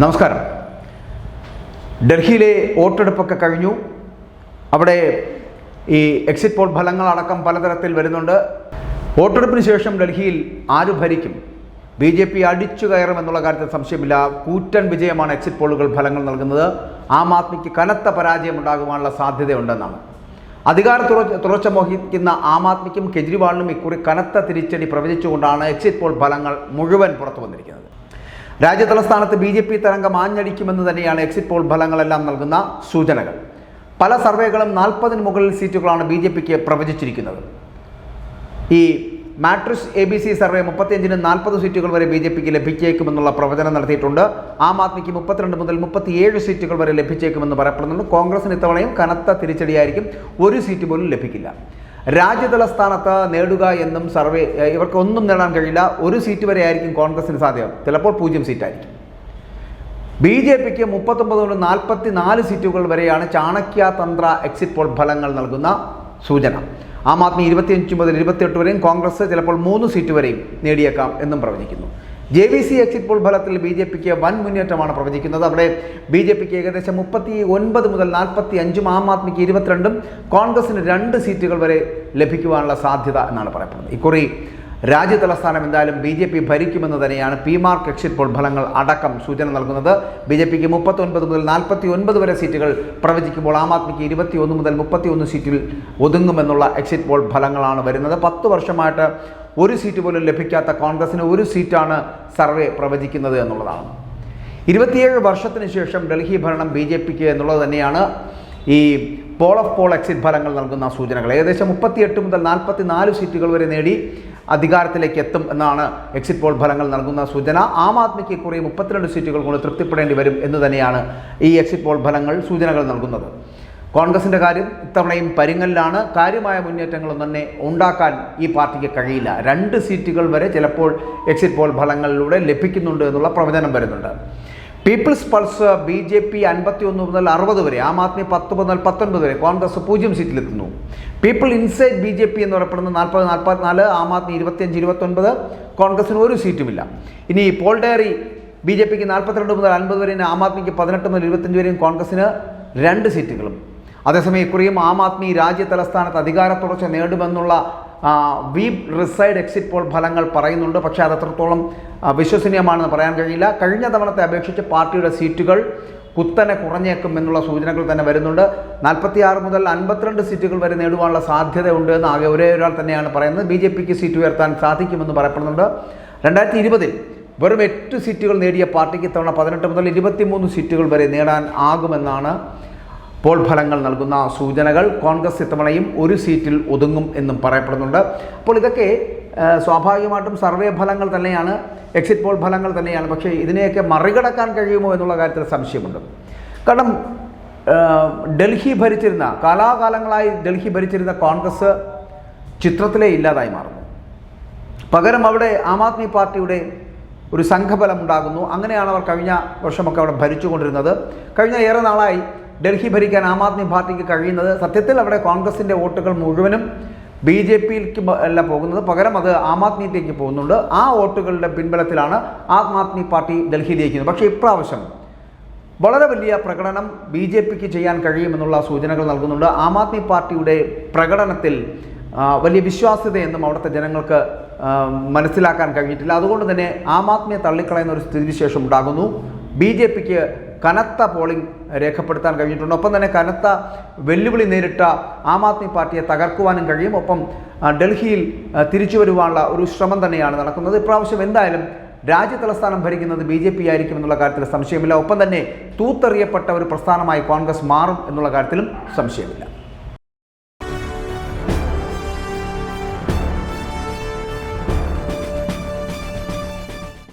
നമസ്കാരം. ഡൽഹിയിലെ വോട്ടെടുപ്പൊക്കെ കഴിഞ്ഞു. അവിടെ ഈ എക്സിറ്റ് പോൾ ഫലങ്ങളടക്കം പലതരത്തിൽ വരുന്നുണ്ട്. വോട്ടെടുപ്പിന് ശേഷം ഡൽഹിയിൽ ആര് ഭരിക്കും? ബി ജെ പി അടിച്ചു കയറും എന്നുള്ള കാര്യത്തിൽ സംശയമില്ല. കൂറ്റൻ വിജയമാണ് എക്സിറ്റ് പോളുകൾ ഫലങ്ങൾ നൽകുന്നത്. ആം ആദ്മിക്ക് കനത്ത പരാജയം ഉണ്ടാകുവാനുള്ള സാധ്യതയുണ്ടെന്നാണ്. അധികാര തുറ തുറച്ച മോഹിക്കുന്ന ആം ആദ്മിക്കും കെജ്രിവാളിനും ഇക്കുറി കനത്ത തിരിച്ചടി പ്രവചിച്ചുകൊണ്ടാണ് എക്സിറ്റ് പോൾ ഫലങ്ങൾ മുഴുവൻ പുറത്തു വന്നിരിക്കുന്നത്. രാജ്യതലസ്ഥാനത്ത് ബി ജെ പി തരംഗം ആഞ്ഞടിക്കുമെന്ന് തന്നെയാണ് എക്സിറ്റ് പോൾ ഫലങ്ങളെല്ലാം നൽകുന്ന സൂചനകൾ. പല സർവേകളും നാൽപ്പതിന് മുകളിൽ സീറ്റുകളാണ് ബി ജെ പിക്ക് പ്രവചിച്ചിരിക്കുന്നത്. ഈ Matrix A B C survey മുപ്പത്തിയഞ്ചിന് നാൽപ്പത് സീറ്റുകൾ വരെ ബി ജെ പിക്ക് ലഭിച്ചേക്കുമെന്നുള്ള പ്രവചനം നടത്തിയിട്ടുണ്ട്. ആം ആദ്മിക്ക് മുപ്പത്തിരണ്ട് മുതൽ മുപ്പത്തിയേഴ് സീറ്റുകൾ വരെ ലഭിച്ചേക്കുമെന്ന് പറയപ്പെടുന്നുണ്ട്. കോൺഗ്രസിന് ഇത്തവണയും കനത്ത തിരിച്ചടിയായിരിക്കും. ഒരു സീറ്റ് പോലും ലഭിക്കില്ല. രാജ്യതല സ്ഥാനത്ത് നേടുക എന്നും സർവേ ഇവർക്ക് ഒന്നും നേടാൻ കഴിയില്ല. ഒരു സീറ്റ് വരെ ആയിരിക്കും കോൺഗ്രസിന് സാധ്യത ചിലപ്പോൾ പൂജ്യം സീറ്റായിരിക്കും. ബി ജെ പിക്ക് മുപ്പത്തൊമ്പത് മുതൽ നാൽപ്പത്തി നാല് സീറ്റുകൾ വരെയാണ് ചാണക്യ തന്ത്ര എക്സിറ്റ് പോൾ ഫലങ്ങൾ നൽകുന്ന സൂചന. ആം ആദ്മി ഇരുപത്തിയഞ്ച് മുതൽ ഇരുപത്തിയെട്ട് വരെയും കോൺഗ്രസ് ചിലപ്പോൾ മൂന്ന് സീറ്റ് വരെയും നേടിയേക്കാം എന്നും പ്രവചിക്കുന്നു. J V C exit poll ഫലത്തിൽ ബി ജെ പിക്ക് വൻ മുന്നേറ്റമാണ് പ്രവചിക്കുന്നത്. അവിടെ ബി ജെ പിക്ക് ഏകദേശം മുപ്പത്തി ഒൻപത് മുതൽ നാൽപ്പത്തി അഞ്ചും ആം ആദ്മിക്ക് ഇരുപത്തിരണ്ടും കോൺഗ്രസിന് രണ്ട് സീറ്റുകൾ വരെ ലഭിക്കുവാനുള്ള സാധ്യത എന്നാണ് പറയപ്പെടുന്നത്. ഇക്കുറി രാജ്യതലസ്ഥാനം എന്തായാലും ബി ജെ പി ഭരിക്കുമെന്ന് തന്നെയാണ് പി മാർക്ക് എക്സിറ്റ് പോൾ ഫലങ്ങൾ അടക്കം സൂചന നൽകുന്നത്. ബി ജെ പിക്ക് മുപ്പത്തൊൻപത് മുതൽ നാൽപ്പത്തി ഒൻപത് വരെ സീറ്റുകൾ പ്രവചിക്കുമ്പോൾ ആം ആദ്മിക്ക് ഇരുപത്തി ഒന്ന് മുതൽ മുപ്പത്തി ഒന്ന് സീറ്റിൽ ഒതുങ്ങുമെന്നുള്ള എക്സിറ്റ് പോൾ ഫലങ്ങളാണ് വരുന്നത്. പത്ത് വർഷമായിട്ട് ഒരു സീറ്റ് പോലും ലഭിക്കാത്ത കോൺഗ്രസിന് ഒരു സീറ്റാണ് സർവേ പ്രവചിക്കുന്നത് എന്നുള്ളതാണ്. ഇരുപത്തിയേഴ് വർഷത്തിന് ശേഷം ഡൽഹി ഭരണം ബി ജെ പിക്ക് എന്നുള്ളത് തന്നെയാണ് ഈ പോൾ ഓഫ് പോൾ എക്സിറ്റ് ഫലങ്ങൾ നൽകുന്ന സൂചനകൾ. ഏകദേശം മുപ്പത്തിയെട്ട് മുതൽ നാൽപ്പത്തി നാല് സീറ്റുകൾ വരെ നേടി അധികാരത്തിലേക്ക് എത്തും എന്നാണ് എക്സിറ്റ് പോൾ ഫലങ്ങൾ നൽകുന്ന സൂചന. ആം ആദ്മിക്ക് കുറെ മുപ്പത്തിരണ്ട് സീറ്റുകൾ കൊണ്ട് തൃപ്തിപ്പെടേണ്ടി വരും എന്ന് തന്നെയാണ് ഈ എക്സിറ്റ് പോൾ ഫലങ്ങൾ സൂചനകൾ നൽകുന്നത്. കോൺഗ്രസിന്റെ കാര്യം ഇത്തവണയും പരിങ്ങലിലാണ് കാര്യമായ മുന്നേറ്റങ്ങളൊന്നും തന്നെ ഉണ്ടാക്കാൻ ഈ പാർട്ടിക്ക് കഴിയില്ല. രണ്ട് സീറ്റുകൾ വരെ ചിലപ്പോൾ എക്സിറ്റ് പോൾ ഫലങ്ങളിലൂടെ ലഭിക്കുന്നുണ്ട് എന്നുള്ള പ്രവചനം വരുന്നുണ്ട്. Peoples Pulse B J P അൻപത്തി ഒന്ന് മുതൽ അറുപത് വരെ ആം ആദ്മി പത്ത് മുതൽ പത്തൊൻപത് വരെ കോൺഗ്രസ് പൂജ്യം സീറ്റിലെത്തുന്നു. People Insight B J P എന്ന് പറയപ്പെടുന്ന നാൽപ്പത് നാൽപ്പത്തിനാല് ആം ആദ്മി ഇരുപത്തിയഞ്ച് ഇരുപത്തൊൻപത് കോൺഗ്രസിന് ഒരു സീറ്റുമില്ല. ഇനി പോൾ ഡയറി ബി ജെ പിക്ക് നാൽപ്പത്തിരണ്ട് മുതൽ അൻപത് വരെയും ആം ആദ്മിക്ക് പതിനെട്ട് മുതൽ ഇരുപത്തഞ്ച് വരെയും കോൺഗ്രസിന് രണ്ട് സീറ്റുകളും. അതേസമയം ഇക്കുറിയും ആം ആദ്മി രാജ്യ തലസ്ഥാനത്ത് അധികാര തുടർച്ച നേടുമെന്നുള്ള വി റിസൈഡ് എക്സിറ്റ് പോൾ ഫലങ്ങൾ പറയുന്നുണ്ട്. പക്ഷേ അത് അത്രത്തോളം വിശ്വസനീയമാണെന്ന് പറയാൻ കഴിയില്ല. കഴിഞ്ഞ തവണത്തെ അപേക്ഷിച്ച് പാർട്ടിയുടെ സീറ്റുകൾ കുത്തനെ കുറഞ്ഞേക്കും എന്നുള്ള സൂചനകൾ തന്നെ വരുന്നുണ്ട്. നാൽപ്പത്തിയാറ് മുതൽ അൻപത്തിരണ്ട് സീറ്റുകൾ വരെ നേടുവാനുള്ള സാധ്യതയുണ്ട് എന്ന് ആകെ ഒരേ ഒരാൾ തന്നെയാണ് പറയുന്നത്. ബി ജെ പിക്ക് സീറ്റ് ഉയർത്താൻ സാധിക്കുമെന്ന് പറയപ്പെടുന്നുണ്ട്. രണ്ടായിരത്തി ഇരുപതിൽ വെറും എട്ട് സീറ്റുകൾ നേടിയ പാർട്ടിക്ക് ഇത്തവണ പതിനെട്ട് മുതൽ ഇരുപത്തിമൂന്ന് സീറ്റുകൾ വരെ നേടാൻ ആകുമെന്നാണ് പോൾ ഫലങ്ങൾ നൽകുന്ന സൂചനകൾ കോൺഗ്രസ് ഇത്തവണയും ഒരു സീറ്റിൽ ഒതുങ്ങും എന്നും പറയപ്പെടുന്നുണ്ട്. അപ്പോൾ ഇതൊക്കെ സ്വാഭാവികമായിട്ടും സർവേ ഫലങ്ങൾ തന്നെയാണ് എക്സിറ്റ് പോൾ ഫലങ്ങൾ തന്നെയാണ്. പക്ഷേ ഇതിനെയൊക്കെ മറികടക്കാൻ കഴിയുമോ എന്നുള്ള കാര്യത്തിൽ സംശയമുണ്ട്. കാരണം ഡൽഹി ഭരിച്ചിരുന്ന കാലാകാലങ്ങളായി ഡൽഹി ഭരിച്ചിരുന്ന കോൺഗ്രസ് ചിത്രത്തിലെ ഇല്ലാതായി മാറുന്നു. പകരം അവിടെ ആം ആദ്മി പാർട്ടിയുടെ ഒരു സംഘബലം ഉണ്ടാകുന്നു. അങ്ങനെയാണ് അവർ കഴിഞ്ഞ വർഷമൊക്കെ അവിടെ ഭരിച്ചുകൊണ്ടിരുന്നത്. കഴിഞ്ഞ ഏറെ നാളായി ഡൽഹി ഭരിക്കാൻ ആം ആദ്മി പാർട്ടിക്ക് കഴിയുന്നത് സത്യത്തിൽ അവിടെ കോൺഗ്രസിന്റെ വോട്ടുകൾ മുഴുവനും ബി ജെ പിയിലേക്ക് അല്ല പോകുന്നത്. പകരം അത് ആം ആദ്മിയിലേക്ക് പോകുന്നുണ്ട്. ആ വോട്ടുകളുടെ പിൻബലത്തിലാണ് ആം ആദ്മി പാർട്ടി ഡൽഹിയിലേക്ക് പക്ഷേ ഇപ്രാവശ്യം വളരെ വലിയ പ്രകടനം ബി ജെ പിക്ക് ചെയ്യാൻ കഴിയുമെന്നുള്ള സൂചനകൾ നൽകുന്നുണ്ട്. ആം ആദ്മി പാർട്ടിയുടെ പ്രകടനത്തിൽ വലിയ വിശ്വാസ്യതയെന്നും അവിടുത്തെ ജനങ്ങൾക്ക് മനസ്സിലാക്കാൻ കഴിഞ്ഞിട്ടില്ല. അതുകൊണ്ട് തന്നെ ആം ആദ്മിയെ തള്ളിക്കളയുന്ന ഒരു സ്ഥിതിവിശേഷം ഉണ്ടാകുന്നു. ബി ജെ പിക്ക് കനത്ത പോളിംഗ് രേഖപ്പെടുത്താൻ കഴിഞ്ഞിട്ടുണ്ട്. ഒപ്പം തന്നെ കനത്ത വെല്ലുവിളി നേരിട്ട ആം ആദ്മി പാർട്ടിയെ തകർക്കുവാനും കഴിയും. ഒപ്പം ഡൽഹിയിൽ തിരിച്ചു വരുവാനുള്ള ഒരു ശ്രമം തന്നെയാണ് നടക്കുന്നത്. ഇപ്രാവശ്യം എന്തായാലും രാജ്യ തലസ്ഥാനം ഭരിക്കുന്നത് ബി ജെ പി ആയിരിക്കും എന്നുള്ള കാര്യത്തിൽ സംശയമില്ല. ഒപ്പം തന്നെ തൂത്തെറിയപ്പെട്ട ഒരു പ്രസ്ഥാനമായി കോൺഗ്രസ് മാറും എന്നുള്ള കാര്യത്തിലും സംശയമില്ല.